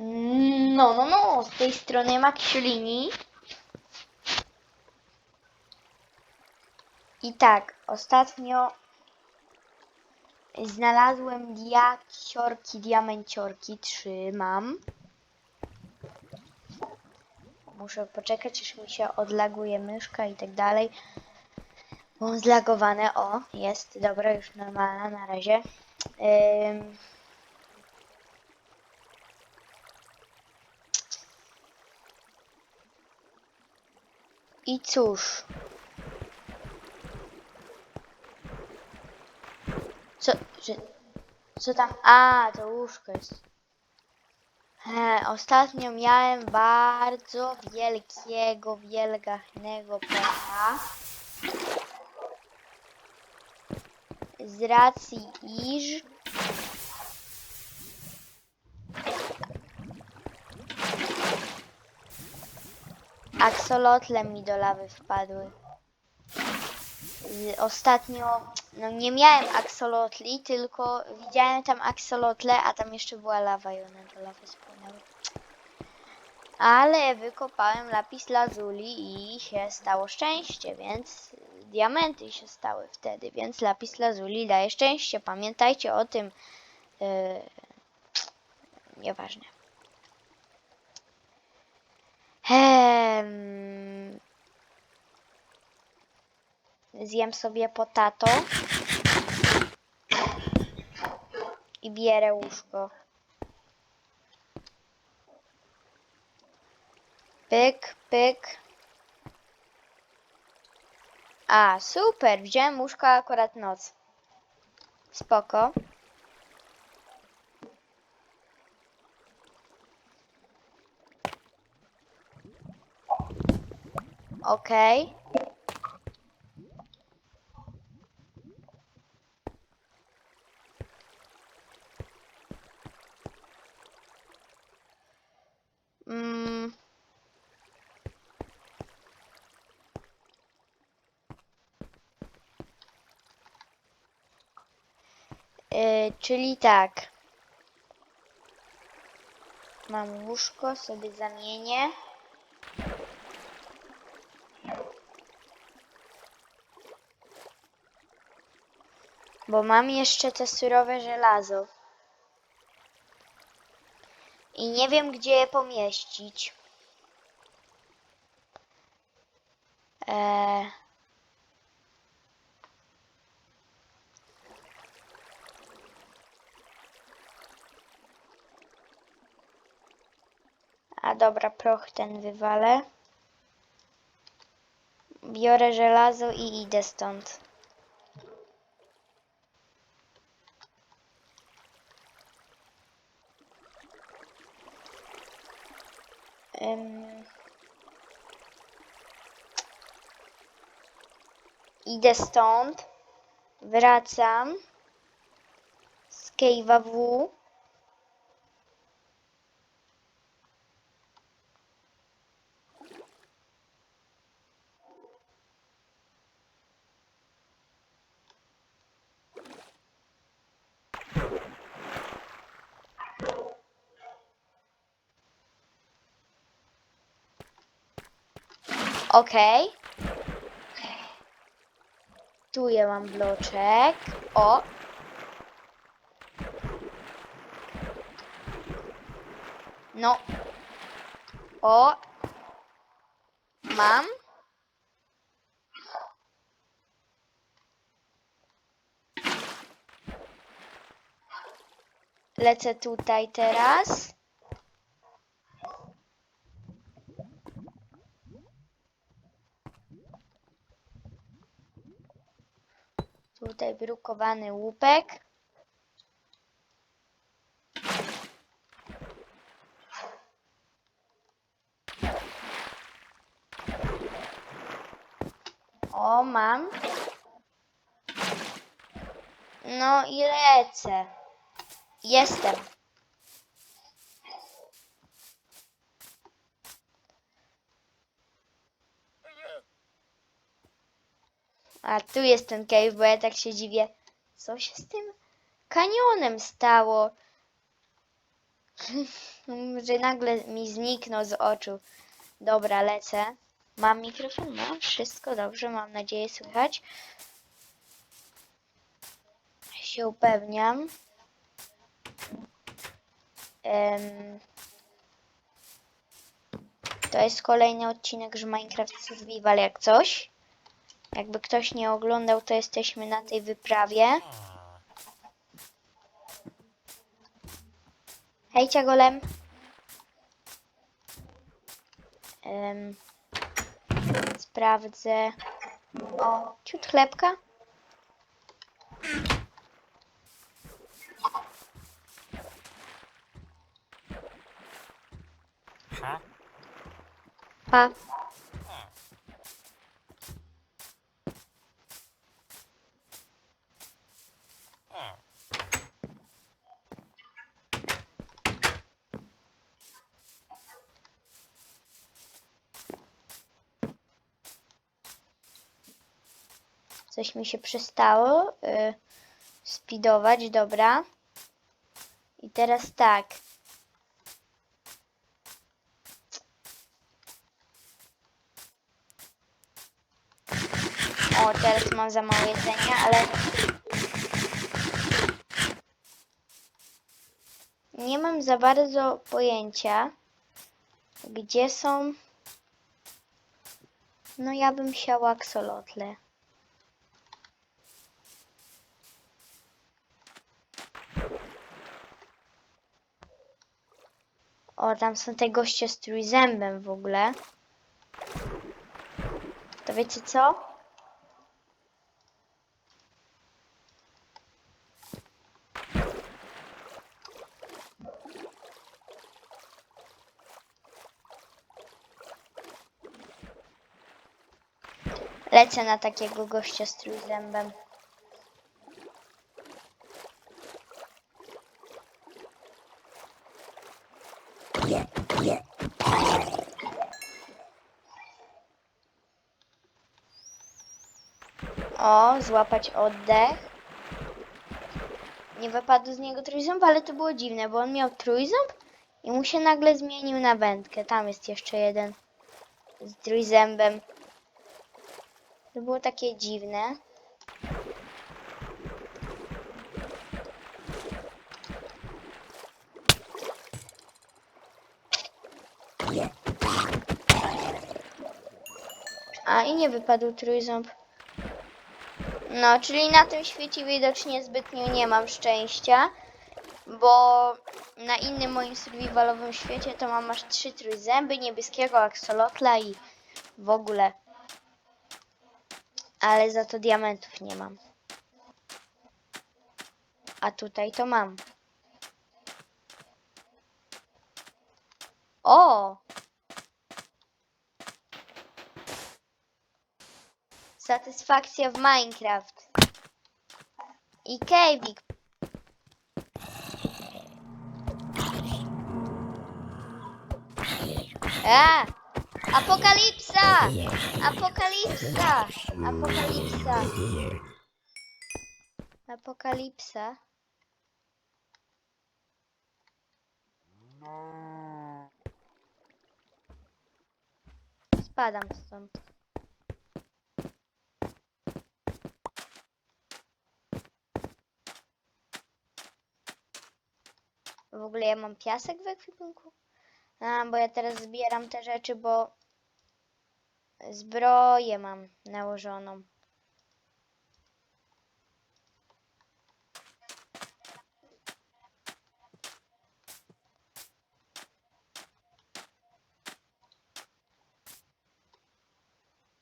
No, no, no, z tej strony Maksiulini. I tak, ostatnio znalazłem diaksiorki, diamenciorki, trzymam. Muszę poczekać, aż mi się odlaguje myszka i tak dalej. Bo zlagowane, o, jest, dobra, już normalna na razie. Ym, I cóż. Co, że, co tam? A, to łóżko jest. E, ostatnio miałem bardzo wielkiego, wielgachnego pecha. Z racji iż Aksolotle mi do lawy wpadły. Z- Ostatnio, no nie miałem aksolotli, tylko widziałem tam aksolotle, a tam jeszcze była lawa i one do lawy spłynęły. Ale wykopałem lapis lazuli i się stało szczęście, więc diamenty się stały wtedy, więc lapis lazuli daje szczęście. Pamiętajcie o tym. Yy, nieważne. Ehm, zjem sobie potato i bierę łóżko. Pyk, pyk. A, super, wziąłem łóżko akurat noc. Spoko. Okej. Mm. Yy, czyli tak. Mam łóżko, sobie zamienię. Bo mam jeszcze te surowe żelazo. I nie wiem, gdzie je pomieścić. Eee... A dobra, proch ten wywalę. Biorę żelazo i idę stąd. Ym... Idę stąd, wracam z Cave'a W. Okej. Tu ja mam bloczek. O. No. O. Mam. Lecę tutaj teraz. Tutaj brukowany łupek. O, mam. No i lecę. Jestem. A tu jest ten cave, bo ja tak się dziwię. Co się z tym kanionem stało? Że nagle mi zniknął z oczu. Dobra, lecę. Mam mikrofon? Mam. Wszystko dobrze, mam nadzieję słychać. Się upewniam. Em, to jest kolejny odcinek, że Minecraft Survival jak coś. Jakby ktoś nie oglądał, to jesteśmy na tej wyprawie. Hejcia golem. Em, sprawdzę. O, ciut chlebka. Pa. Coś mi się przestało y, speedować, dobra. I teraz tak. O, teraz mam za mało jedzenia, ale nie mam za bardzo pojęcia, gdzie są. No, ja bym siała aksolotle. O, tam są te goście z trójzębem w ogóle. To wiecie co? Lecę na takiego gościa z trójzębem. O, złapać oddech. Nie wypadł z niego trójząb, ale to było dziwne, bo on miał trójząb i mu się nagle zmienił na wędkę. Tam jest jeszcze jeden z trójzębem. To było takie dziwne. A i nie wypadł trójząb. No, czyli na tym świecie widocznie zbytnio nie mam szczęścia, bo na innym moim survivalowym świecie to mam aż trzy trójzęby, niebieskiego aksolotla i w ogóle. Ale za to diamentów nie mam. A tutaj to mam. O! Satysfakcja w Minecraft. I Kevik. A! Apokalipsa! Apokalipsa! Apokalipsa! Apokalipsa. Spadam stąd. W ogóle ja mam piasek w ekwipunku? A, bo ja teraz zbieram te rzeczy, bo zbroję mam nałożoną.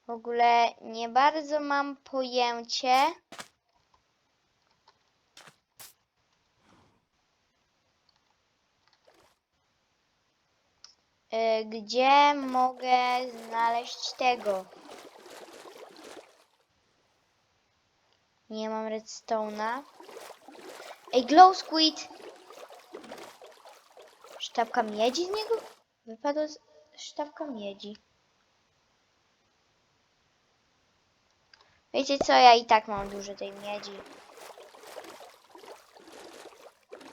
W ogóle nie bardzo mam pojęcie. y, gdzie mogę znaleźć tego? Nie mam redstone'a. Ej, glow squid! Sztabka miedzi z niego? Wypadła z... sztabka miedzi. Wiecie co, ja i tak mam dużo tej miedzi.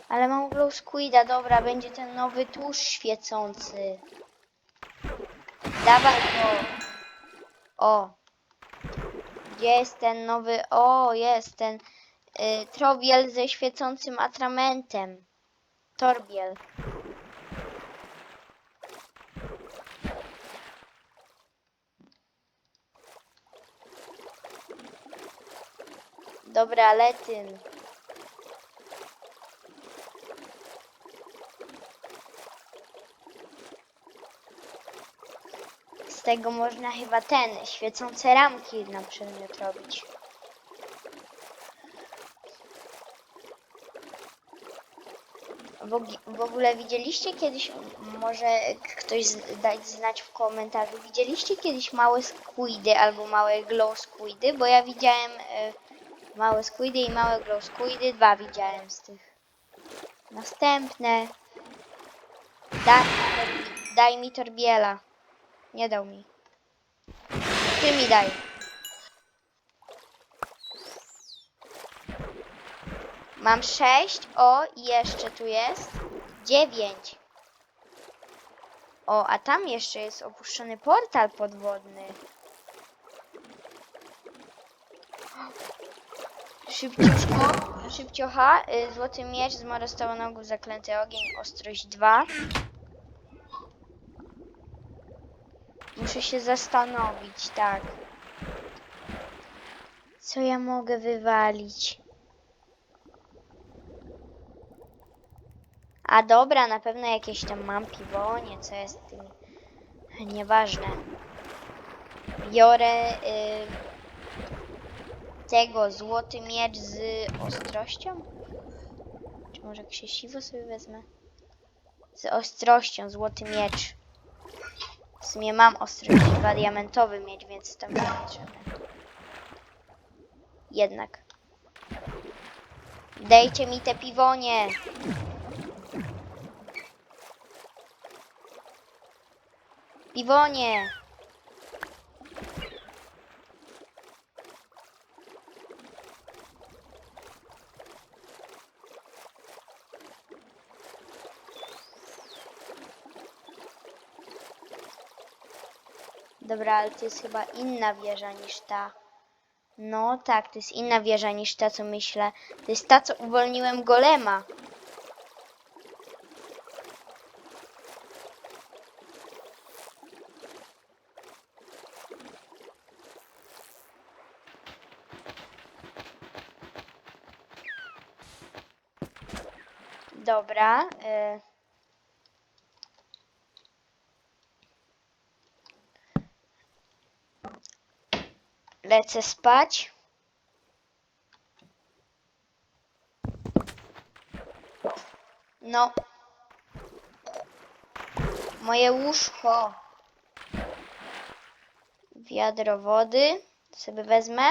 Ale mam glow squida, dobra, będzie ten nowy tłuszcz świecący. Dawaj go. O. Gdzie jest ten nowy... O, jest ten y, trobiel ze świecącym atramentem. Torbiel. Dobra, letyn. Tego można chyba ten, świecące ramki na przedmiot robić. W, og- w ogóle widzieliście kiedyś, może ktoś dać znać w komentarzu, widzieliście kiedyś małe squidy albo małe glow squidy? Bo ja widziałem e, małe squidy i małe glow squidy, dwa widziałem z tych. Następne. Daj, daj mi torbiela. Nie dał mi. Ty mi daj. Mam sześć. O, jeszcze tu jest dziewięć. O, a tam jeszcze jest opuszczony portal podwodny. Szybciuszko, szybciocha, y, złoty miecz, zmora stałonogów, zaklęty ogień, ostrość 2. Muszę się zastanowić, tak. Co ja mogę wywalić? A dobra, na pewno jakieś tam mam piwonie, co jest z tymi. Nieważne. Biorę y, tego złoty miecz z ostrością? Czy może krzesiwo sobie wezmę? Z ostrością, złoty miecz. W sumie mam ostrość dwa diamentowy miecz, więc to mi nie potrzebne. Jednak. Dejcie mi te piwonie. Piwonie. Dobra, ale to jest chyba inna wieża niż ta. No tak, to jest inna wieża niż ta, co myślę. To jest ta, co uwolniłem golema. Dobra. Y Lecę spać. No. Moje łóżko. Wiadro wody. Sobie wezmę.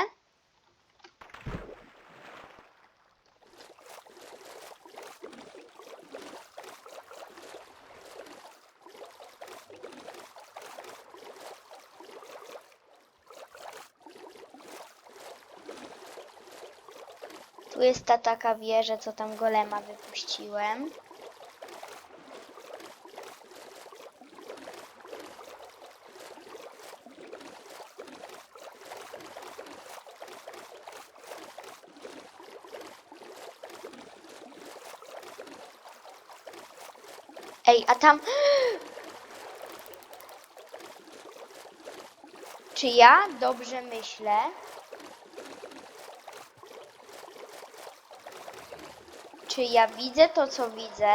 Tu jest ta taka wieża, co tam golema wypuściłem. Ej, a tam... Czy ja dobrze myślę? Czy ja widzę to, co widzę?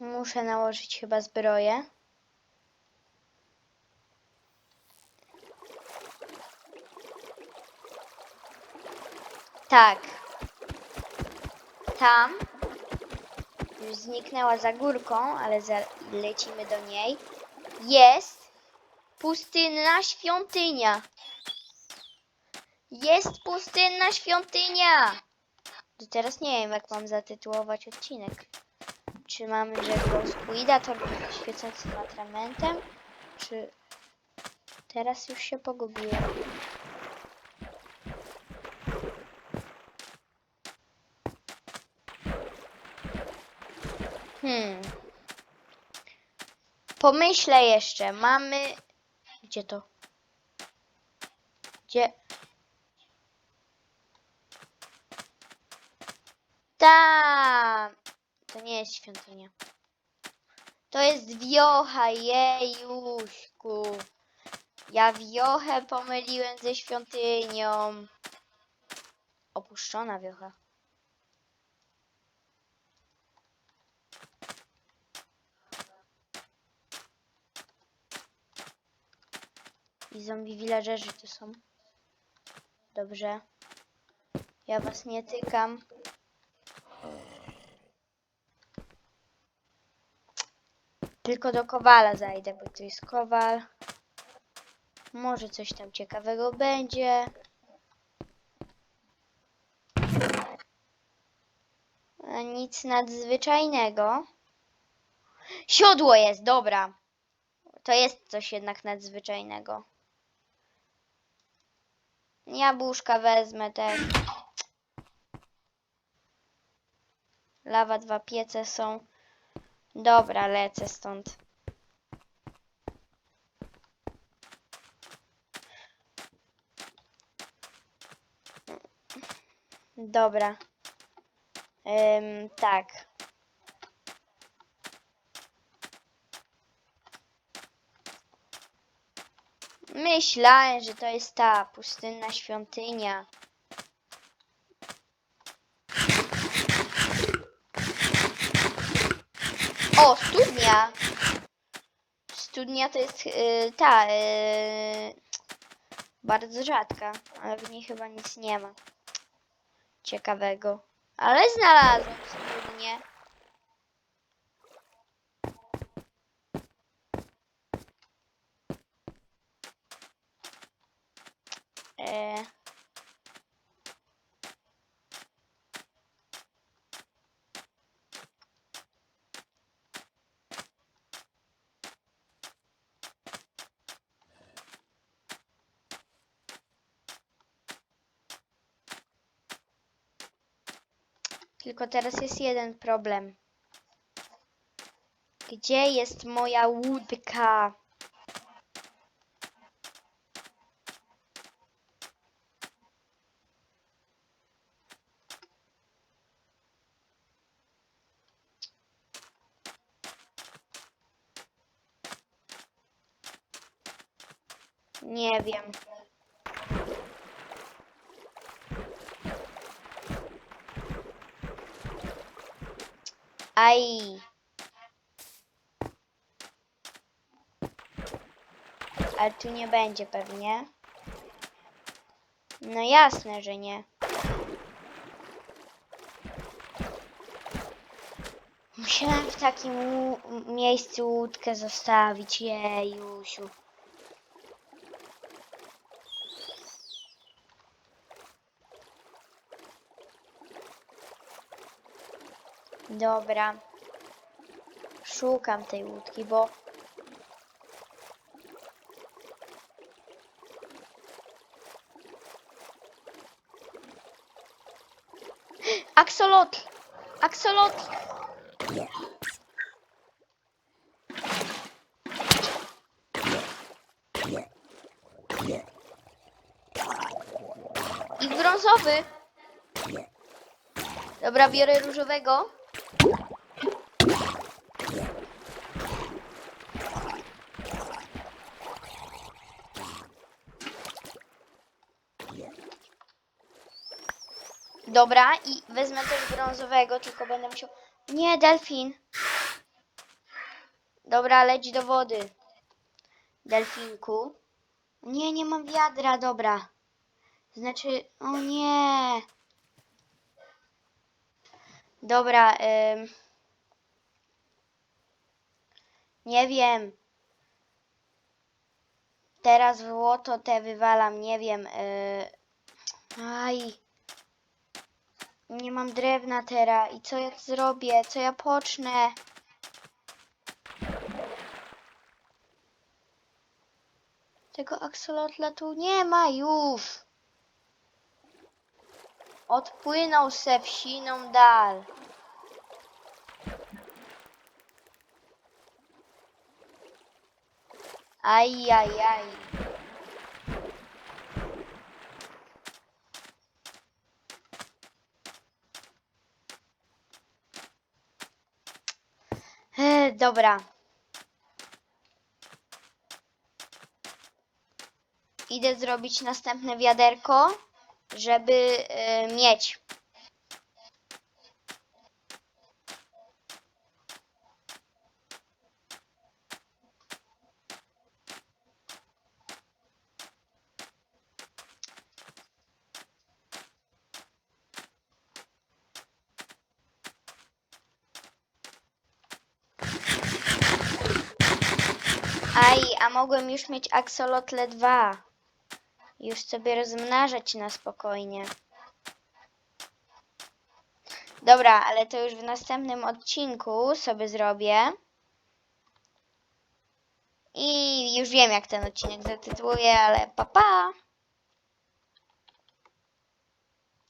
Muszę nałożyć chyba zbroję. Tak. Tam. Już zniknęła za górką, ale za lecimy do niej. Jest Pustynna świątynia. Jest pustynna świątynia! To teraz nie wiem, jak mam zatytułować odcinek. Czy mamy żebrą Squida, to świecącym atramentem? Czy... Teraz już się pogubiłem. Hmm. Pomyślę jeszcze. Mamy gdzie to? Gdzie? Tam. To nie jest świątynia. To jest wiocha, jejuśku. Ja wiochę pomyliłem ze świątynią. Opuszczona wiocha. I zombie villagerzy tu są. Dobrze. Ja was nie tykam. Tylko do kowala zajdę, bo tu jest kowal. Może coś tam ciekawego będzie. Nic nadzwyczajnego. Siodło jest, dobra. To jest coś jednak nadzwyczajnego. Jabłuszka wezmę też. Lawa, dwa piece są. Dobra, lecę stąd. Dobra. Ym, tak. Myślałem, że to jest ta pustynna świątynia. O, studnia! Studnia to jest y, ta, y, bardzo rzadka, ale w niej chyba nic nie ma ciekawego. Ale znalazłem Tylko teraz jest jeden problem. Gdzie jest moja łódka? Nie wiem. Aj. Ale tu nie będzie pewnie. No jasne, że nie. Musiałem w takim miejscu łódkę zostawić, jejusiu. Dobra. Szukam tej łódki, bo... Aksolotl! Aksolotl! I brązowy! Dobra, biorę różowego. Dobra, i wezmę też brązowego, tylko będę musiał... Nie, delfin. Dobra, leć do wody. Delfinku. Nie, nie mam wiadra, dobra. Znaczy, o nie. Dobra, ym... Nie wiem. Teraz w łoto te wywalam, nie wiem. Yy... Aj. Nie mam drewna teraz. I co ja zrobię? Co ja pocznę? Tego axolotla tu nie ma już. Odpłynął se wsiną dal. Aj, aj, aj. Dobra. Idę zrobić następne wiaderko, żeby e, mieć. Aj, a mogłem już mieć Axolotle 2. Już sobie rozmnażać na spokojnie. Dobra, ale to już w następnym odcinku sobie zrobię. I już wiem, jak ten odcinek zatytułuję, ale pa pa!